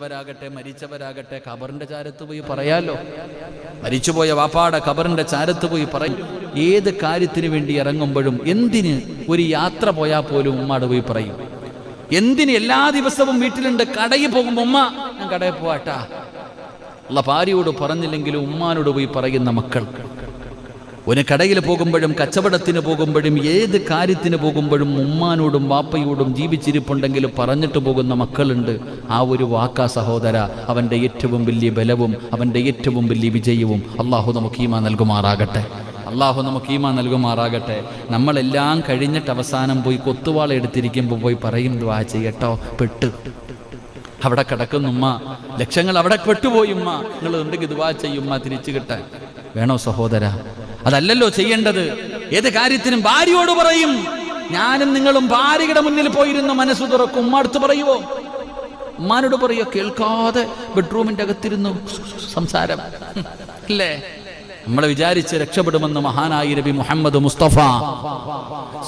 വരാകട്ടെ മരിച്ചവരാകട്ടെ ഖബറിന്റെ ചാരത്ത് പോയി പറയാലോ? മരിച്ചുപോയ വാപ്പാടെ ഖബറിന്റെ ചാരത്ത് പോയി പറയും ഏത് കാര്യത്തിന് വേണ്ടി ഇറങ്ങുമ്പോഴും എന്തിന് ഒരു യാത്ര പോയാൽ പോലും ഉമ്മാട് പോയി പറയും. എന്തിന് എല്ലാ ദിവസവും വീട്ടിലുണ്ട്? കടയിൽ പോകുമ്പോ ഉമ്മ ഞാൻ കടയിൽ പോവാട്ടാ. ഉള്ള ഭാര്യയോട് പറഞ്ഞില്ലെങ്കിലും ഉമ്മാനോട് പോയി പറയുന്ന മക്കൾ. ഒരു കടയിൽ പോകുമ്പോഴും കച്ചവടത്തിന് പോകുമ്പോഴും ഏത് കാര്യത്തിന് പോകുമ്പോഴും ഉമ്മാനോടും വാപ്പയോടും ജീവിച്ചിരിപ്പുണ്ടെങ്കിൽ പറഞ്ഞിട്ട് പോകുന്ന മക്കളുണ്ട്. ആ ഒരു വാക്കാ സഹോദര അവന്റെ ഏറ്റവും വലിയ ബലവും അവന്റെ ഏറ്റവും വലിയ വിജയവും അള്ളാഹു നമുക്ക് ഈമാ നൽകുമാറാകട്ടെ. അള്ളാഹു നമുക്ക് ഈമാ നൽകുമാറാകട്ടെ. നമ്മളെല്ലാം കഴിഞ്ഞിട്ട് അവസാനം പോയി കൊത്തുവാള എടുത്തിരിക്കുമ്പോൾ പോയി പറയും ദ്വാ ചെയ്യട്ടോ പെട്ട്. അവിടെ കിടക്കുന്നുമ്മ ലക്ഷങ്ങൾ അവിടെ പെട്ടുപോയി ഉമ്മ. നിങ്ങൾ ഉണ്ടെങ്കിൽ ദുവാ ചെയ്യുമ്മ തിരിച്ചു കിട്ടാൻ. വേണോ സഹോദര? അതല്ലല്ലോ ചെയ്യേണ്ടത്. ഏത് കാര്യത്തിനും ഭാര്യയോട് പറയും. ഞാനും നിങ്ങളും ഭാര്യയുടെ മുന്നിൽ പോയിരുന്ന മനസ്സ് തുറക്കും. ഉമ്മ അടുത്ത് പറയുവോ? ഉമ്മാനോട് പറയോ കേൾക്കാതെ ബെഡ്റൂമിന്റെ അകത്തിരുന്നു സംസാരം. അല്ലേ? നമ്മളെ വിചാരിച്ച് രക്ഷപ്പെടുമെന്ന് മഹാനായി നബി മുഹമ്മദ് മുസ്തഫ.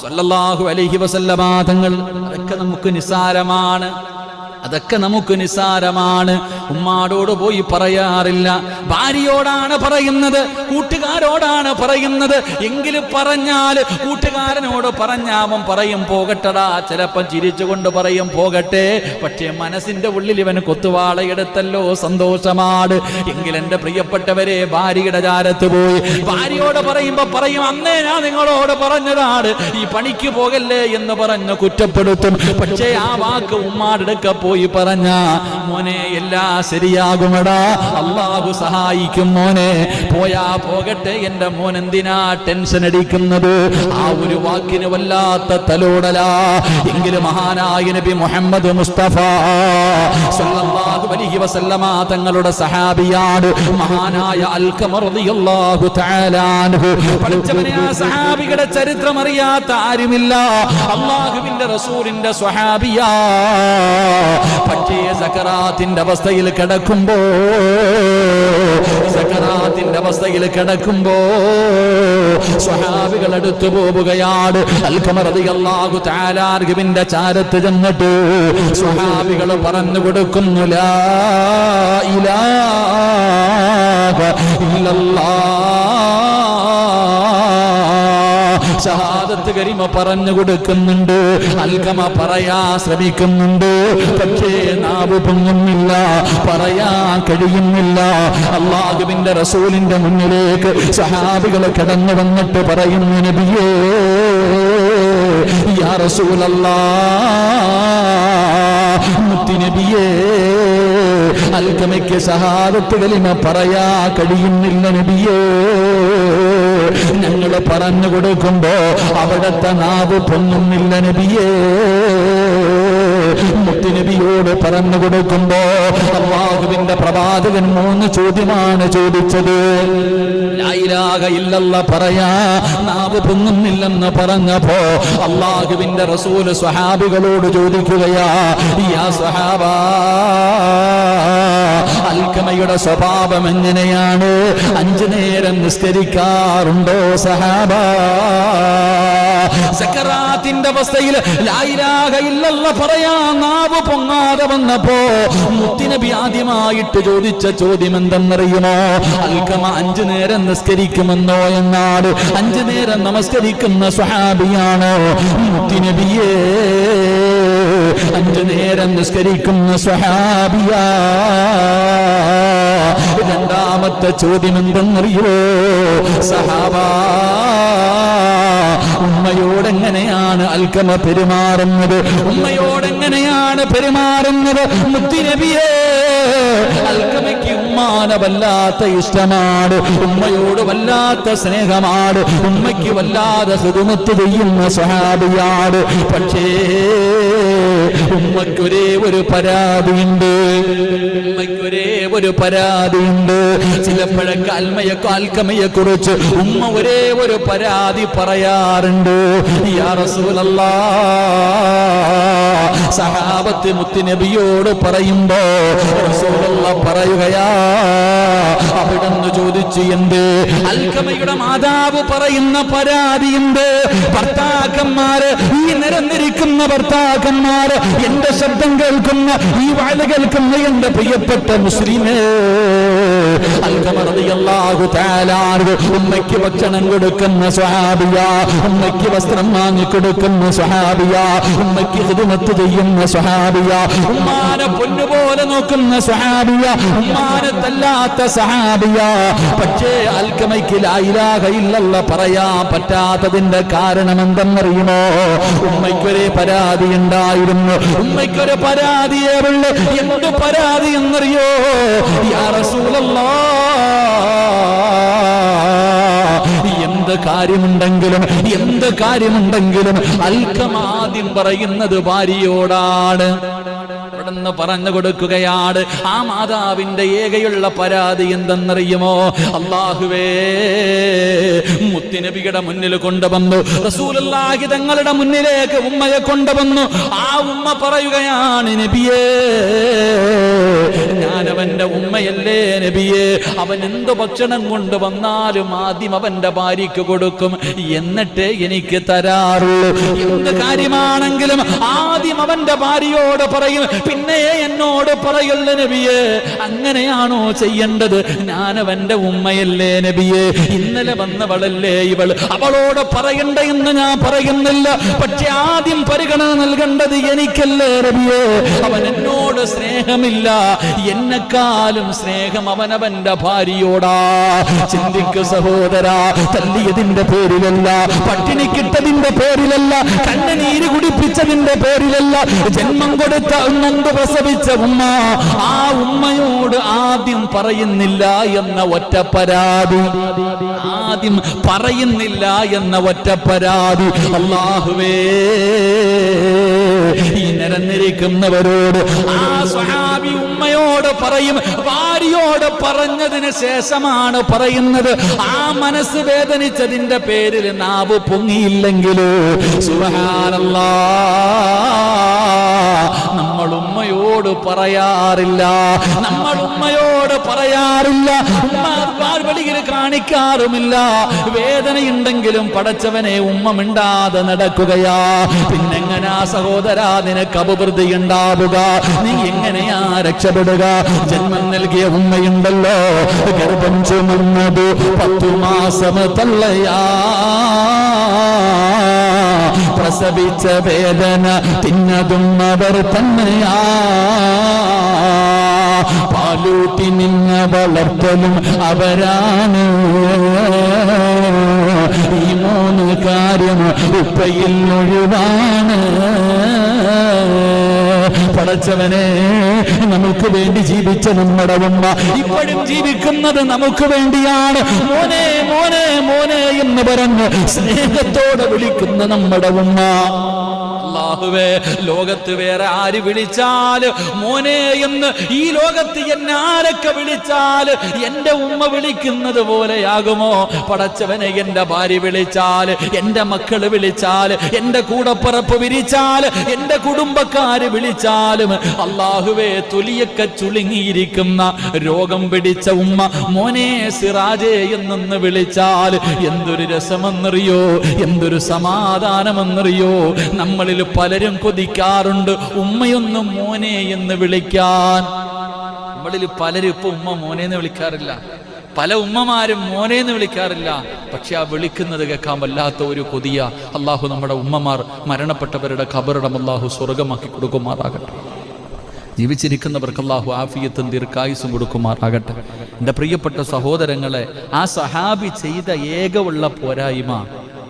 സല്ലല്ലാഹു അലൈഹി വസല്ലമ തങ്ങൾ. അതൊക്കെ നമുക്ക് നിസാരമാണ് അതൊക്കെ നമുക്ക് നിസാരമാണ് ഉമ്മാടോട് പോയി പറയാറില്ല. ഭാര്യയോടാണ് പറയുന്നത് കൂട്ടുകാരോടാണ് പറയുന്നത്. എങ്കിലും പറഞ്ഞാൽ കൂട്ടുകാരനോട് പറഞ്ഞാവും പറയും പോകട്ടടാ ചിലപ്പം ചിരിച്ചുകൊണ്ട് പറയും പോകട്ടെ പക്ഷേ മനസ്സിന്റെ ഉള്ളിൽ ഇവൻ കൊത്തുവാളയെടുത്തല്ലോ സന്തോഷമാണ്. എങ്കിൽ എന്റെ പ്രിയപ്പെട്ടവരെ ഭാര്യയുടെ ചാരത്ത് പോയി. ഭാര്യയോട് പറയുമ്പോ പറയും അന്നേ ഞാൻ നിങ്ങളോട് പറഞ്ഞതാണ് ഈ പണിക്ക് പോകല്ലേ എന്ന് പറഞ്ഞ് കുറ്റപ്പെടുത്തും. പക്ഷേ ആ വാക്ക് ഉമ്മാടെടുക്ക പോയി പറഞ്ഞ മോനെ എല്ലാ ശരിയാകുമടാ. അള്ളാഹു സഹായിക്കും മോനെ. പോയാ പോകട്ടെ എന്റെ മോൻ എന്തിനാ ടെൻഷൻ അടിക്കുന്നത്? ആ ഒരു വാക്കിന് വല്ലാത്ത തലോടല. എങ്കിലും മഹാനായ നബി മുഹമ്മദ് മുസ്തഫ അലൈഹി വസല്ലമ തങ്ങളുടെ സഹാബിയാണ്. മഹാനായ ആ സഹാബിയുടെ ചരിത്രം അറിയാത്ത ആരുമില്ല. അള്ളാഹുവിന്റെ റസൂലിന്റെ സ്വഹാബിയാ. പക്ഷേ സക്കറാത്തിന്റെ അവസ്ഥയിൽ കിടക്കുമ്പോ സക്കറാത്തിന്റെ അവസ്ഥയിൽ കിടക്കുമ്പോ സ്വഹാബികൾ അടുത്തു പോവുകയാണ്. അള്ളാഹു താലാർഗുവിന്റെ ചാരത്ത് ചെന്നിട്ട് സ്വഹാബികൾ പറഞ്ഞു കൊടുക്കുന്നു ലാ ഇലാഹ ഇല്ലല്ലാഹ് ഷഹാദത്ത് കരിമ പറഞ്ഞു കൊടുക്കുന്നുണ്ട്. അൽഗമ പറയാ ശ്രമിക്കുന്നുണ്ട്. പക്ഷേ നാവ് പൊങ്ങുന്നില്ല പറയാ കഴിയുന്നില്ല. അള്ളാഹുവിന്റെ റസൂലിന്റെ മുന്നിലേക്ക് സഹാബികൾ കടന്നു വന്നിട്ട് പറയുന്നു നബിയേ യാ റസൂലല്ലാ മുത്തിനബിയേ അൽഗമയ്ക്ക് സഹാദത്ത് കലിമ പറയാ കഴിയുന്നില്ല നബിയേ. ഞങ്ങൾ പറഞ്ഞു കൊടുക്കുമ്പോ അവിടത്തെ നാവ് പൊങ്ങുന്നില്ല നബിയേ. മുത്തുനബിയോട് പറഞ്ഞു കൊടുക്കുമ്പോ അള്ളാഹുവിന്റെ പ്രവാചകൻ മൂന്ന് ചോദ്യമാണ് ചോദിച്ചത്. ഇല്ലല്ല പറയാ നാവ് പൊങ്ങുന്നില്ലെന്ന് പറഞ്ഞപ്പോ അള്ളാഹുവിന്റെ റസൂൽ സ്വഹാബികളോട് ചോദിക്കുകയാ സ്വഹാബാ അൽക്കമയുടെ സ്വഭാവം എങ്ങനെയാണ്? അഞ്ചു നേരം നിസ്കരിക്കാറുണ്ടോ സഹാബ? സക്കറാത്തിന്റെ അവസ്ഥയിൽ ലായിലാക ഇല്ലല്ല പറയാ നാവ് പൊങ്ങാതെ വന്നപ്പോ മുത്തിനബി ആദ്യമായിട്ട് ചോദിച്ച ചോദ്യം എന്തെന്നറിയുമോ? അൽക്കമ അഞ്ചു നേരം നിസ്കരിക്കുമെന്നോ എന്നാണ് അഞ്ചു നേരം നമസ്കരിക്കുന്ന സ്വഹാബിയാണോ മുത്തിനബിയേ? അഞ്ചു നേരം നിസ്കരിക്കുന്ന സ്വഹാബിയ. രണ്ടാമത്തെ ചോദ്യം എന്തെന്നറിയോ സഹാബ ഉമ്മയോടെങ്ങനെയാണ് അൽക്കമ പെരുമാറുന്നത്? ഉമ്മയോടെങ്ങനെയാണ് പെരുമാറുന്നത്? മുത്തിനബിയേ അൽക്കമയ്ക്ക് ഉമ്മാന വല്ലാത്ത ഇഷ്ടമാണ്. ഉമ്മയോട് വല്ലാത്ത സ്നേഹമാണ്. ഉമ്മയ്ക്ക് വല്ലാതെ ഹൃദമത്ത് ചെയ്യുന്ന സ്വഹാബിയാണ്. പക്ഷേ ഉമ്മയ്ക്കൊരേ ഒരു പരാതിയുണ്ട്. ഉമ്മയ്ക്കൊരേ ഒരു പരാതിയുണ്ട്. ചിലപ്പോഴൊക്കെ അൽമയെ കാൽക്കമയെ കുറിച്ച് ഉമ്മ ഒരേ ഒരു പരാതി പറയാറുണ്ട്. യാ റസൂലല്ലാ സഹാബത്ത് പറയുമ്പോ റസൂലുള്ള പറയുകയാ അവിടെന്ന് ചോദിച്ചു എന്ത്? അൽക്കമയുടെ മാതാവ് പറയുന്ന പരാതി എന്ത്? ഭർത്താക്കന്മാര് ഈ നിരന്നിരിക്കുന്ന ഭർത്താക്കന്മാര് എന്റെ ശബ്ദം കേൾക്കുന്ന ഈ വാഴ കേൾക്കുന്ന എന്റെ പ്രിയപ്പെട്ട മുസ്ലിമേ ഉമ്മയ്ക്ക് ഭക്ഷണം കൊടുക്കുന്ന സ്വഹാബിയ ഉമ്മയ്ക്ക് വസ്ത്രം വാങ്ങി കൊടുക്കുന്ന സ്വഹാബിയ ഉമ്മയ്ക്ക് ഹിദമത്ത് ചെയ്യുന്ന സ്വഹാബിയ ഉമ്മാനെ പൊന്നുപോലെ നോക്കുന്ന സ്വഹാബിയ ഉമ്മാനെ തല്ലാത്ത സഹാബിയ പക്ഷേ അൽക്കമയ്ക്ക് ലായിലാക ഇല്ലല്ല പറയാൻ പറ്റാത്തതിന്റെ കാരണം എന്തെന്നറിയുമോ ഉമ്മയ്ക്കൊരു പരാതി ഉണ്ടായിരുന്നു. ഉമ്മയ്ക്കൊരു പരാതിയേ ഉള്ളു. എന്ത് പരാതി എന്നറിയോ? യാ റസൂലല്ലാ. എന്ത് കാര്യമുണ്ടെങ്കിലും എന്ത് കാര്യമുണ്ടെങ്കിലും അൽക്കമാദ്യം പറയുന്നത് ഭാര്യയോടാണ്. ഇവിടുന്ന് പറഞ്ഞു കൊടുക്കുകയാണ്. ആ മാതാവിന്റെ ഏകയുള്ള പരാതി എന്തെന്നറിയുമോ? അള്ളാഹുവേ മുത്തിനബിയുടെ മുന്നിൽ കൊണ്ടുവന്നു. റസൂലുള്ളാഹി തങ്ങളുടെ മുന്നിലേക്ക് ഉമ്മയെ കൊണ്ടുവന്നു. ആ ഉമ്മ പറയുകയാണ് നബിയേ ഞാനവന്റെ ഉമ്മയല്ലേ നബിയേ? അവൻ എന്ത് ഭക്ഷണം കൊണ്ടുവന്നാലും ആദ്യം അവന്റെ ഭാര്യയ്ക്ക് കൊടുക്കും. എന്നിട്ട് എനിക്ക് തരാറുള്ളൂ. എന്ത് കാര്യമാണെങ്കിലും ആദ്യം അവന്റെ ഭാര്യയോട് പറയും. പിന്നെ എന്നോട് പറയുള്ള നബിയെ? അങ്ങനെയാണോ ചെയ്യേണ്ടത്? ഞാനവന്റെ ഉമ്മയല്ലേ നബിയെ? ഇന്നലെ വന്നവളല്ലേ ഇവൾ? അവളോട് പറയണ്ട എന്ന് ഞാൻ പറയുന്നില്ല. പക്ഷെ ആദ്യം പരിഗണന നൽകേണ്ടത് എനിക്കല്ലേ നബിയെ? അവൻ എന്നോട് സ്നേഹമില്ല. എന്നെക്കാളും സ്നേഹം അവനവന്റെ ഭാര്യയോടാ. ചിന്തിക്കു സഹോദര തല്ലിയതിന്റെ പേരിലല്ല. പട്ടിണി കിട്ടതിന്റെ പേരിലല്ല. കണ്ണനീര് കുടിപ്പിച്ചതിന്റെ പേരിലല്ല. ജന്മം കൊടുത്ത പ്രസവിച്ച ഉമ്മ ആ ഉമ്മയോട് ആദ്യം പറയുന്നില്ല എന്ന ഒറ്റ പരാതി ആദ്യം പറയുന്നില്ല എന്ന ഒറ്റ പരാതി അള്ളാഹുവേ ഈ നിരന്നിരിക്കുന്നവരോട് ആ സ്വഹാബി ഉമ്മയോട് പറയും ഭാര്യയോട് പറഞ്ഞതിന് ശേഷമാണ് പറയുന്നത്. ആ മനസ്സ് വേദനിച്ചതിന്റെ പേരിൽ നാവ് പൊങ്ങിയില്ലെങ്കിലോ? നമ്മൾ ഉമ്മയോട് പറയാറില്ല. നമ്മൾ ഉമ്മയോട് പറയാറില്ല. ഉമ്മ കാണിക്കാറുമില്ല. വേദനയുണ്ടെങ്കിലും പടച്ചവനെ ഉമ്മ മിണ്ടാതെ നടക്കുകയാ. പിന്നെങ്ങനാ സഹോദരാ നിനക്ക് അപവൃദ്ധി ഉണ്ടാവുക? നീ എങ്ങനെയാ രക്ഷപ്പെടുക ജന്മം നൽകിയ ഉമ്മയുണ്ടല്ലോ. ഗർഭം ചുമന്നത് പത്തു മാസം തള്ളയാ. പ്രസവിച്ച വേദന തിന്നതും അവർ തന്നെയാ. പാലൂട്ടി നിന്ന വളർത്തലും അവരാണ്. ഈ മൂന്ന് കാര്യം ഉപ്പയിൽ ഒഴിവാണ്. പടച്ചവനെ നമുക്ക് വേണ്ടി ജീവിച്ച നമ്മുടെ ഉമ്മ ഇപ്പോഴും ജീവിക്കുന്നത് നമുക്ക് വേണ്ടിയാണ്. മോനെ മോനെ മോനെ എന്ന് പറഞ്ഞ് സ്നേഹത്തോടെ വിളിക്കുന്ന നമ്മുടെ ഉമ്മ. അള്ളാഹുവേ ലോകത്ത് വേറെ ആര് വിളിച്ചാൽ മോനെ എന്ന് ഈ ലോകത്ത് എന്നെ ആരൊക്കെ വിളിച്ചാൽ എന്റെ ഉമ്മ വിളിക്കുന്നത് പോലെയാകുമോ? പടച്ചവനെ എന്റെ ഭാര്യ വിളിച്ചാൽ എന്റെ മക്കൾ വിളിച്ചാൽ എന്റെ കൂടപ്പറപ്പ് വിരിച്ചാൽ എന്റെ കുടുംബക്കാര് വിളിച്ചാലും അള്ളാഹുവേ തൊലിയൊക്കെ ചുളുങ്ങിയിരിക്കുന്ന രോഗം പിടിച്ച ഉമ്മ മോനെ സിറാജേ എന്നൊന്ന് വിളിച്ചാൽ എന്തൊരു രസമെന്നറിയോ? എന്തൊരു സമാധാനമെന്നറിയോ? നമ്മളിൽ പലരും കൊതിക്കാറുണ്ട്. ഉമ്മയൊന്ന് മോനെ എന്ന് വിളിക്കാൻ. നമ്മളിൽ പലരും ഇപ്പൊ ഉമ്മ മോനെ എന്ന് വിളിക്കാറില്ല. പല ഉമ്മമാരും മോനെ എന്ന് വിളിക്കാറില്ല. പക്ഷെ ആ വിളിക്കുന്നത് കേൾക്കാൻ വല്ലാത്ത ഒരു കൊതിയ. അള്ളാഹു നമ്മുടെ ഉമ്മമാർ മരണപ്പെട്ടവരുടെ ഖബറിടം അള്ളാഹു സ്വർഗമാക്കി കൊടുക്കുമാറാകട്ടെ. ജീവിച്ചിരിക്കുന്നവർക്ക് അള്ളാഹു ആഫിയത്തും ദീർഘായുസും കൊടുക്കുമാറാകട്ടെ. എന്റെ പ്രിയപ്പെട്ട സഹോദരങ്ങളെ ആ സഹാബി ചെയ്ത ഏകവുള്ള പോരായ്മ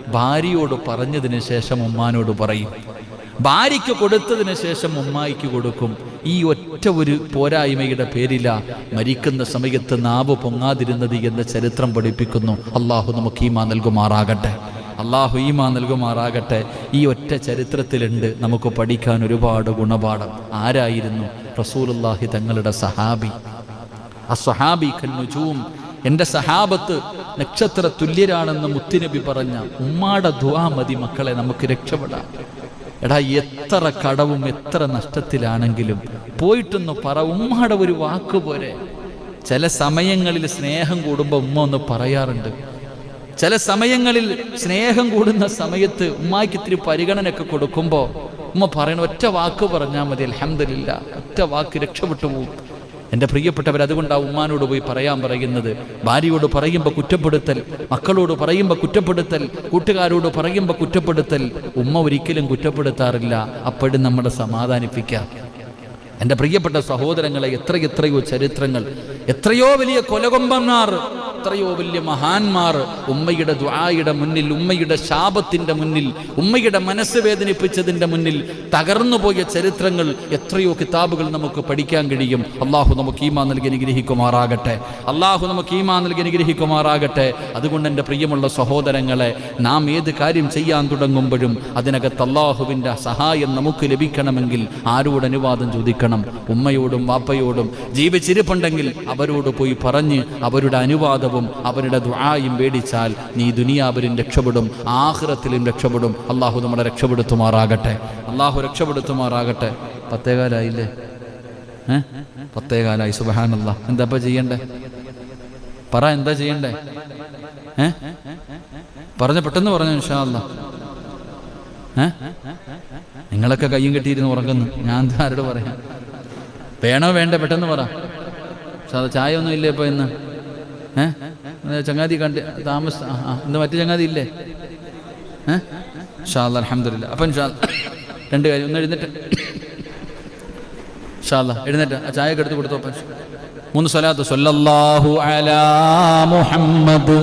ഭാര്യയോട് പറഞ്ഞതിന് ശേഷം ഉമ്മാനോട് പറയും. ഭാര്യയ്ക്ക് കൊടുത്തതിന് ശേഷം ഉമ്മായിക്ക് കൊടുക്കും. ഈ ഒറ്റ ഒരു പോരായ്മയുടെ പേരില മരിക്കുന്ന സമയത്ത് നാവ് പൊങ്ങാതിരുന്നത് എന്ന ചരിത്രം പഠിപ്പിക്കുന്നു. അള്ളാഹു നമുക്ക് ഈമാ നൽകുമാറാകട്ടെ. അള്ളാഹു ഈമാ നൽകുമാറാകട്ടെ. ഈ ഒറ്റ ചരിത്രത്തിലുണ്ട് നമുക്ക് പഠിക്കാൻ ഒരുപാട് ഗുണപാഠം. ആരായിരുന്നു? റസൂലുള്ളാഹി തങ്ങളുടെ സഹാബി. അസ്വഹാബി കന്നുജൂം എന്റെ സഹാബത്ത് നക്ഷത്ര തുല്യരാണെന്ന് മുത്തുനബി പറഞ്ഞ ഉമ്മാടെ ദുആ മതി മക്കളെ നമുക്ക് രക്ഷപ്പെടാം. എടാ എത്ര കടവും എത്ര നഷ്ടത്തിലാണെങ്കിലും പോയിട്ടൊന്ന് പറ ഉമ്മയുടെ ഒരു വാക്ക് പോരെ. ചില സമയങ്ങളിൽ സ്നേഹം കൂടുമ്പോൾ ഉമ്മ ഒന്ന് പറയാറുണ്ട്. ചില സമയങ്ങളിൽ സ്നേഹം കൂടുന്ന സമയത്ത് ഉമ്മാക്ക് ഇത്തിരി പരിഗണനയൊക്കെ കൊടുക്കുമ്പോൾ ഉമ്മ പറയണ ഒറ്റ വാക്ക് പറഞ്ഞാൽ മതി അലഹമില്ല ഒറ്റ വാക്ക് രക്ഷപ്പെട്ടു പോകും എന്റെ പ്രിയപ്പെട്ടവർ അതുകൊണ്ടാണ് ഉമ്മാനോട് പോയി പറയാൻ പറയുന്നത്. ഭാര്യയോട് പറയുമ്പോൾ കുറ്റപ്പെടുത്തൽ മക്കളോട് പറയുമ്പോൾ കുറ്റപ്പെടുത്തൽ കൂട്ടുകാരോട് പറയുമ്പോൾ കുറ്റപ്പെടുത്തൽ. ഉമ്മ ഒരിക്കലും കുറ്റപ്പെടുത്താറില്ല. അപ്പോഴും നമ്മളെ സമാധാനിപ്പിക്കാം. എന്റെ പ്രിയപ്പെട്ട സഹോദരങ്ങളെ എത്രയെത്രയോ ചരിത്രങ്ങൾ എത്രയോ വലിയ കൊലകൊമ്പന്മാർ എത്രയോ വലിയ മഹാന്മാർ ഉമ്മയുടെ ദ്വായുടെ മുന്നിൽ ഉമ്മയുടെ ശാപത്തിന്റെ മുന്നിൽ ഉമ്മയുടെ മനസ്സ് വേദനിപ്പിച്ചതിന്റെ മുന്നിൽ തകർന്നു പോയ ചരിത്രങ്ങൾ എത്രയോ കിതാബുകൾ നമുക്ക് പഠിക്കാൻ കഴിയും. അള്ളാഹു നമുക്ക് ഈമാ നൽകി അനുഗ്രഹിക്കുമാറാകട്ടെ. അള്ളാഹു നമുക്ക് ഈമാ നൽകി അനുഗ്രഹിക്കുമാറാകട്ടെ. അതുകൊണ്ട് എന്റെ പ്രിയമുള്ള സഹോദരങ്ങളെ നാം ഏത് കാര്യം ചെയ്യാൻ തുടങ്ങുമ്പോഴും അതിനകത്ത് അള്ളാഹുവിന്റെ സഹായം നമുക്ക് ലഭിക്കണമെങ്കിൽ ആരോട് അനുവാദം ചോദിക്കണം? ഉമ്മയോടും വാപ്പയോടും. ജീവിച്ചിരിപ്പുണ്ടെങ്കിൽ അവരോട് പോയി പറഞ്ഞ് അവരുടെ അനുവാദവും അവരുടെ ദുആയും വേടിച്ചാൽ നീ ദുനിയാവിലും രക്ഷപ്പെടും ആഹ്റത്തിലും രക്ഷപ്പെടും. അള്ളാഹു നമ്മളെ രക്ഷപ്പെടുത്തുമാറാകട്ടെ. അള്ളാഹു രക്ഷപ്പെടുത്തുമാറാകട്ടെ. പത്തേകാലായില്ലേ? ഏ? പത്തേകാലായി സുബഹാനല്ല. എന്താ ചെയ്യണ്ടേ? പറ എന്താ ചെയ്യണ്ടേ? പറഞ്ഞ പെട്ടെന്ന് പറഞ്ഞു ഇൻഷാല്ല ഏ? നിങ്ങളൊക്കെ കയ്യും കെട്ടിയിരുന്ന് ഉറങ്ങുന്നു. ഞാൻ ആരോട് പറയാം? വേണോ വേണ്ട? പെട്ടെന്ന് പറ. ചായ ഒന്നും ഇല്ലേ ഇപ്പൊ ഇന്ന്? ചങ്ങാതി കണ്ട് താമസ എന്താ മറ്റു ചങ്ങാതി ഇല്ലേ? ഷാല അലഹമില്ല അപ്പം ഷാ രണ്ട് കാര്യം. ഒന്ന് എഴുന്നേറ്റ്. ഷാല്ല എഴുന്നേറ്റ്. ആ ചായ എടുത്ത് കൊടുത്തു അപ്പം മൂന്ന് സ്വലാത്ത്. സല്ലല്ലാഹു അലാ മുഹമ്മദ്